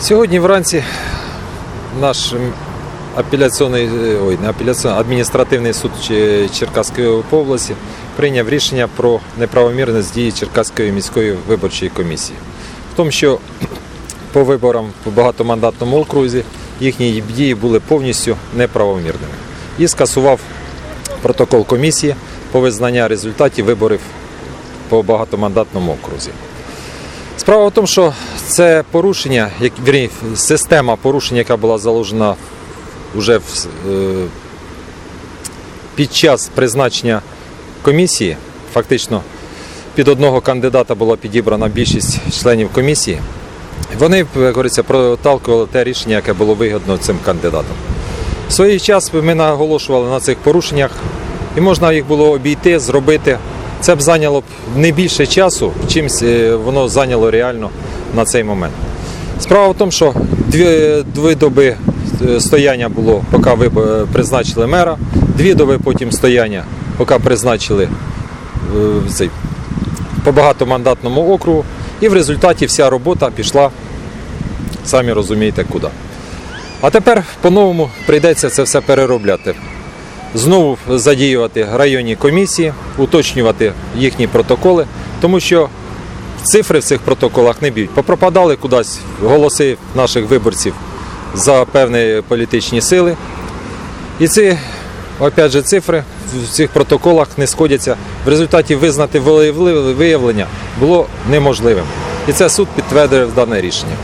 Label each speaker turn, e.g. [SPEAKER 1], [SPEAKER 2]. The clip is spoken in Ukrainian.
[SPEAKER 1] Сьогодні вранці наш апеляційний, е, ой, не апеляційний, адміністративний суд Черкаської області прийняв рішення про неправомірність дії Черкаської міської виборчої комісії. В тому, що по виборам в багатомандатному окрузі їхні дії були повністю неправомірними. І скасував протокол комісії по визнання результатів виборів по багатомандатному окрузі. Справа в тому, що це порушення, як вірні, система порушення, яка була заложена вже в, е, під час призначення комісії, фактично під одного кандидата була підібрана більшість членів комісії. Вони, як говориться, проталкували те рішення, яке було вигідно цим кандидатам. В свій час ми наголошували на цих порушеннях, і можна їх було обійти, зробити. Це б зайняло б не більше часу, чимсь е, воно зайняло реально на цей момент. Справа в тому, що дві, дві доби е, стояння було, поки ви е, призначили мера, дві доби потім стояння, поки призначили цей, по багатомандатному округу, і в результаті вся робота пішла, самі розумієте, куди. А тепер по-новому прийдеться це все переробляти. Знову задіювати районні комісії, уточнювати їхні протоколи, тому що цифри в цих протоколах не б'ють. Попропадали кудись голоси наших виборців за певні політичні сили. І ці, опять же, цифри в цих протоколах не сходяться. В результаті визнати волевиявлення було неможливим. І це суд підтвердив дане рішення.